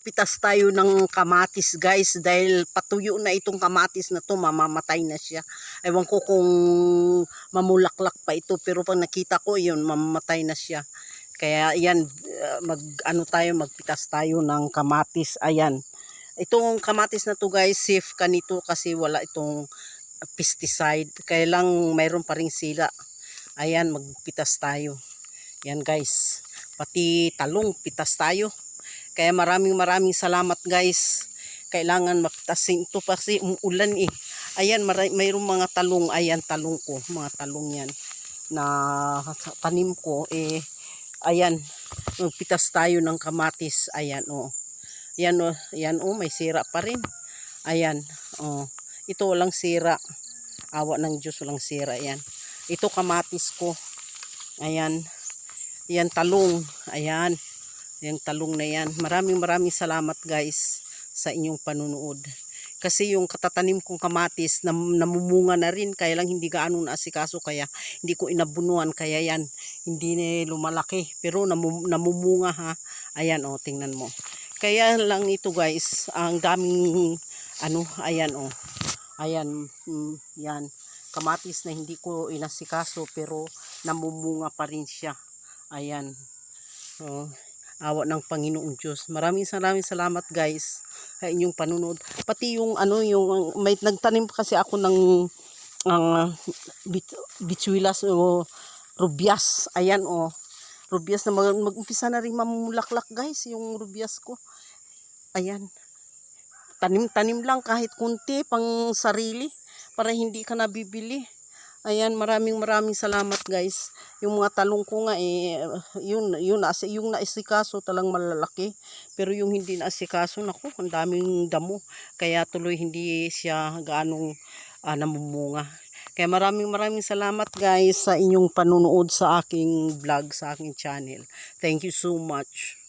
magpitas tayo ng kamatis guys dahil patuyo na itong kamatis na to mamamatay na siya. Ewan ko kung mamulaklak pa ito pero pag nakita ko yun mamamatay na siya. Kaya yan mag ano tayo magpitas tayo ng kamatis. Ayan. Itong kamatis na to guys safe ka nito kasi wala itong pesticide. Kaya lang mayroon pa ring sila. Ayan magpitas tayo. Yan guys. Pati talong pitas tayo. Kaya maraming maraming salamat guys. Kailangan maktasin ito kasi umuulan eh. Ayan, mayroong mga talong. Ayan, talong ko. Mga talong yan na tanim ko. Eh, ayan, magpitas tayo ng kamatis. Ayan, oh. Ayan, oh. Ayan, oh. May sira pa rin. Ayan, oh. Ito walang sira. Awa ng Diyos, walang sira. Ayan. Ito kamatis ko. Ayan. Ayan, talong. Ayan. Yung talong na yan. Maraming maraming salamat guys sa inyong panunood. Kasi yung katatanim kong kamatis nam, namumunga na rin kaya lang hindi gaano naasikaso kaya hindi ko inabunuan kaya yan hindi na lumalaki pero namu, namumunga ha. Ayan oh tingnan mo. Kaya lang ito guys ang daming ano ayan oh. Ayan mm, yan kamatis na hindi ko inasikaso pero namumunga pa rin siya. Ayan. Oh, awa ng Panginoong Diyos. Maraming maraming salamat guys sa inyong panunood. Pati yung ano yung may nagtanim kasi ako ng ang bit, bituilas o rubyas. Ayan o. rubyas na mag, mag-umpisa na rin mamulaklak guys yung rubyas ko. Ayan. Tanim-tanim lang kahit kunti pang sarili para hindi ka nabibili. Ayan, maraming maraming salamat guys. Yung mga talong ko nga eh yun yun as yung naisikaso talang malalaki. Pero yung hindi naisikaso nako, ang daming damo. Kaya tuloy hindi siya gaanong ah, namumunga. Kaya maraming maraming salamat guys sa inyong panunood sa aking vlog, sa aking channel. Thank you so much.